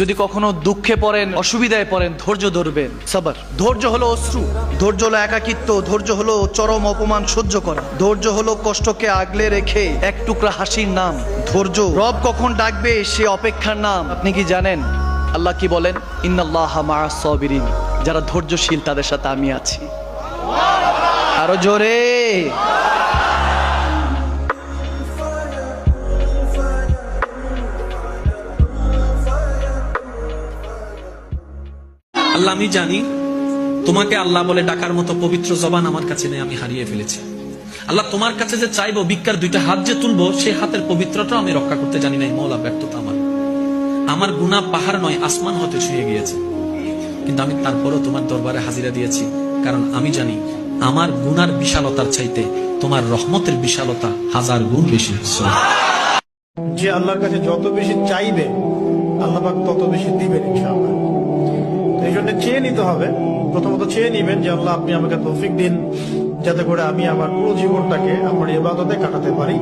যদি কখনো দুঃখে পড়েন, অসুবিধায় পড়েন, ধৈর্য ধরবেন। সাবার ধৈর্য হলো অশ্রু। ধৈর্য হলো একাকিত্ব। ধৈর্য হলো চরম অপমান সহ্য করা। ধৈর্য হলো কষ্টকে আগলে রেখে এক টুকরা হাসির নাম। ধৈর্য। রব কখন ডাকবে সে অপেক্ষার নাম। আপনি কি জানেন? আল্লাহ কি বলেন? ইন্নাল্লাহ সবিরিন। যারা ধৈর্যশীল, তাদের সাথে আমি আছি। আরও জোরে। আল্লাহ, আমি জানি তোমাকে আল্লাহ বলে ডাকার মতো পবিত্র জবান আমার কাছে নেই, আমি হারিয়ে ফেলেছি। আল্লাহ তোমার কাছে যে চাইব, ভিক্ষার দুইটা হাত যে তুলবো, সেই হাতের পবিত্রতা আমি রক্ষা করতে জানি নাই, মৌলা ব্যর্থতা আমার। আমার গুণা পাহাড় নয়, আসমান হতে ছুঁয়ে গিয়েছে। কিন্তু আমি তারপরও তোমার দরবারে হাজিরা দিয়েছি, কারণ আমি জানি আমার গুনার বিশালতার চাইতে তোমার রহমতের বিশালতা হাজার গুণ বেশি। যে আল্লাহর কাছে যত বেশি চাইবে, আল্লাহ তত বেশি দিবেন ইনশাআল্লাহ। নিতে হবে। প্রথমত চেয়ে নিবেন যে, আল্লাহ আপনি আমাকে তৌফিক দিন, যাতে করে আমি আমার পুরো জীবনটাকে আমার এবাদতে কাটাতে পারি।